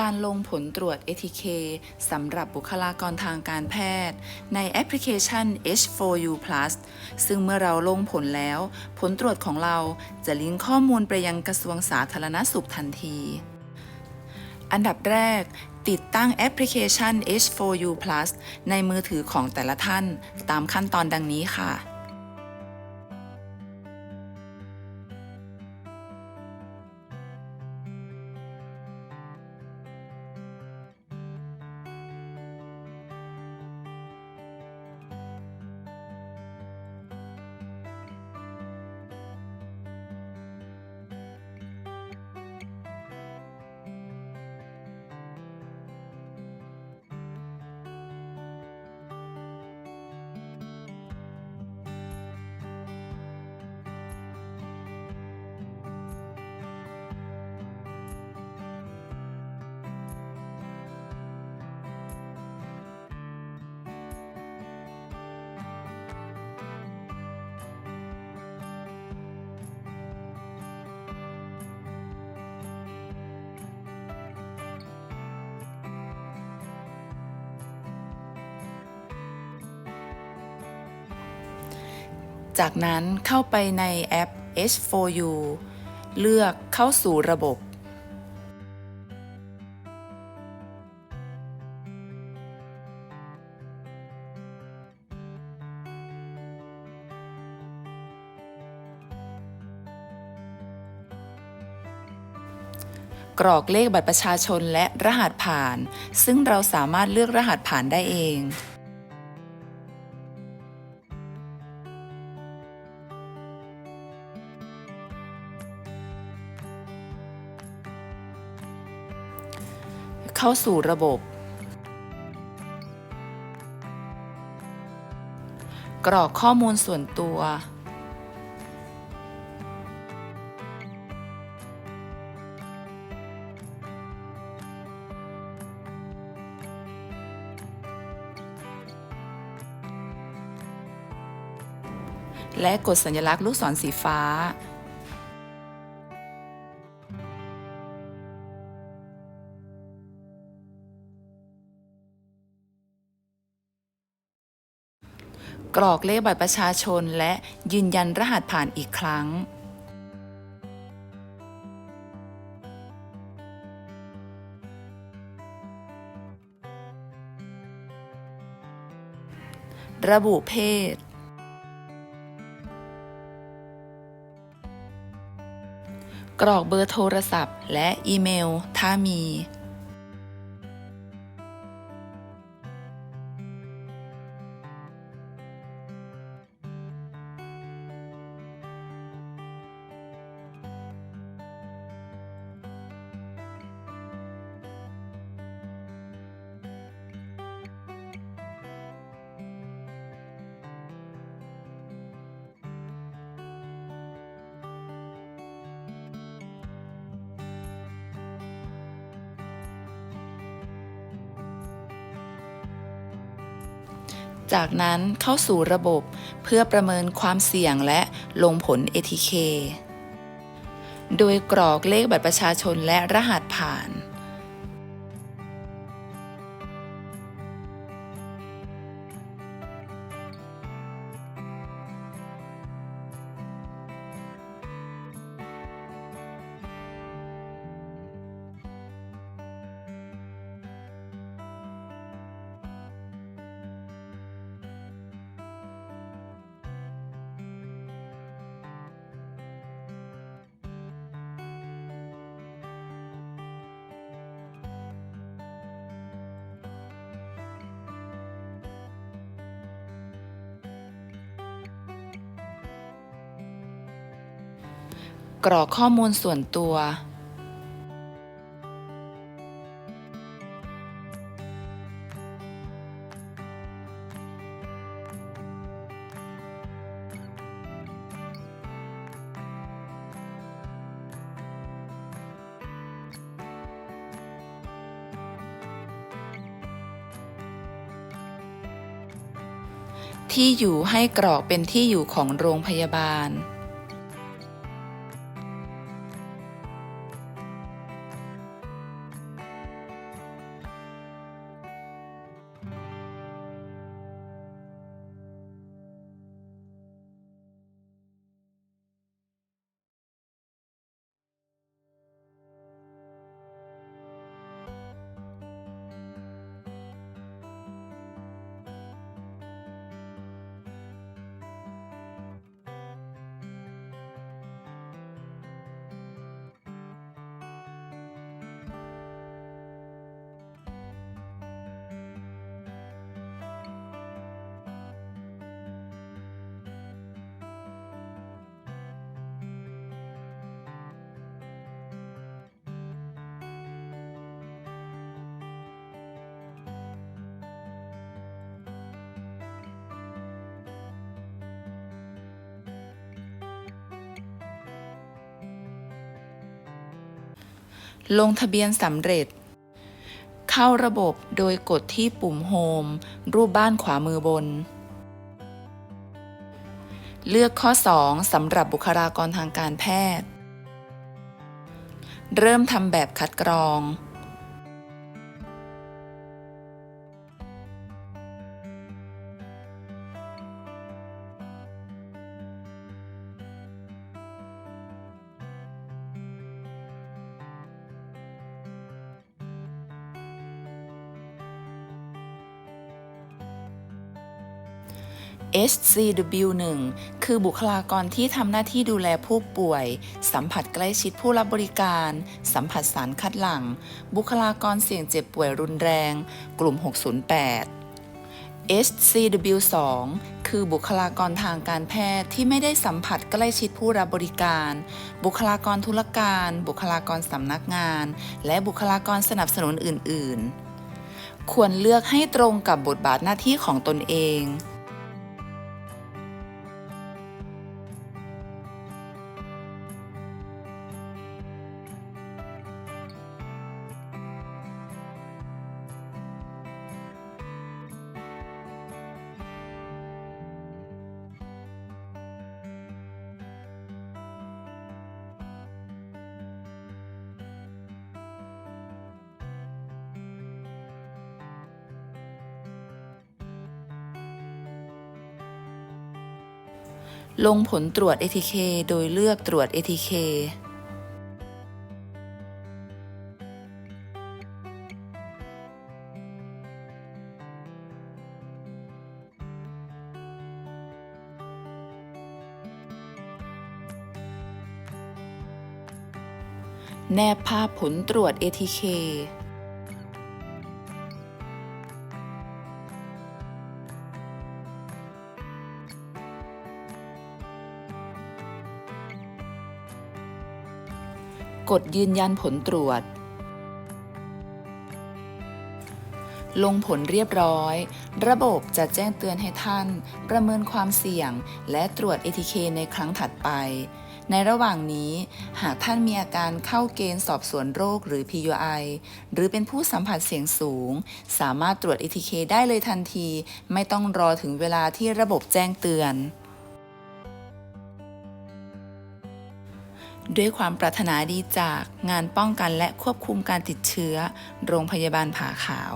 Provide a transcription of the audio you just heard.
การลงผลตรวจ ATK สำหรับบุคลากรทางการแพทย์ ในแอปพลิเคชัน H4U Plus ซึ่งเมื่อเราลงผลแล้ว ผลตรวจของเราจะลิงก์ข้อมูลไปยังกระทรวงสาธารณสุขทันที อันดับแรก ติดตั้งแอปพลิเคชัน H4U Plus ในมือถือของแต่ละท่าน ตามขั้นตอนดังนี้ค่ะ จากนั้นเข้าไปในแอป H4U เลือกเข้าสู่ระบบ กรอกเลขบัตรประชาชนและรหัสผ่าน ซึ่งเราสามารถเลือกรหัสผ่านได้เอง เข้าสู่ระบบ กรอกข้อมูลส่วนตัว และกดสัญลักษณ์ลูกศรสีฟ้า กรอกเลขบัตรประชาชนและยืนยันรหัสผ่านอีกครั้ง ระบุเพศ กรอกเบอร์โทรศัพท์ และอีเมล ถ้ามี จากนั้นเข้าสู่ระบบเพื่อประเมินความเสี่ยงและลงผล ATK โดยกรอกเลขบัตรประชาชนและรหัสผ่าน กรอกข้อมูลส่วนตัว ที่อยู่ให้กรอกเป็นที่อยู่ของโรงพยาบาล ลงทะเบียนสำเร็จ เข้าระบบโดยกดที่ปุ่มโฮมรูปบ้านขวามือบน เลือกข้อ 2สำหรับบุคลากรทางการแพทย์ เริ่มทำแบบคัดกรอง HCW1 คือบุคลากรที่ทำหน้าที่ดูแลผู้ป่วย สัมผัสใกล้ชิดผู้รับบริการ สัมผัสสารคัดหลั่งบุคลากรเสี่ยงเจ็บป่วยรุนแรง กลุ่ม 608 HCW2 คือบุคลากรทางการแพทย์ที่ไม่ได้สัมผัสใกล้ชิดผู้รับบริการ บุคลากรธุรการ บุคลากรสำนักงาน และบุคลากรสนับสนุนอื่น ๆ ควรเลือกให้ตรงกับบทบาทหน้าที่ของตนเอง ลงผลตรวจ ATK โดยเลือกตรวจ ATK แนบภาพผลตรวจ ATK กดยืนยันผลตรวจ ลงผลเรียบร้อย ระบบจะแจ้งเตือนให้ท่าน ประเมินความเสี่ยง และตรวจ ATK ในครั้งถัดไป ในระหว่างนี้ หากท่านมีอาการเข้าเกณฑ์สอบสวนโรคหรือ PUI หรือเป็นผู้สัมผัสเสี่ยงสูง สามารถตรวจ ATK ได้เลยทันที ไม่ต้องรอถึงเวลาที่ระบบแจ้งเตือน ด้วยความปรารถนาดีจากงานป้องกันและควบคุมการติดเชื้อ โรงพยาบาลผาขาว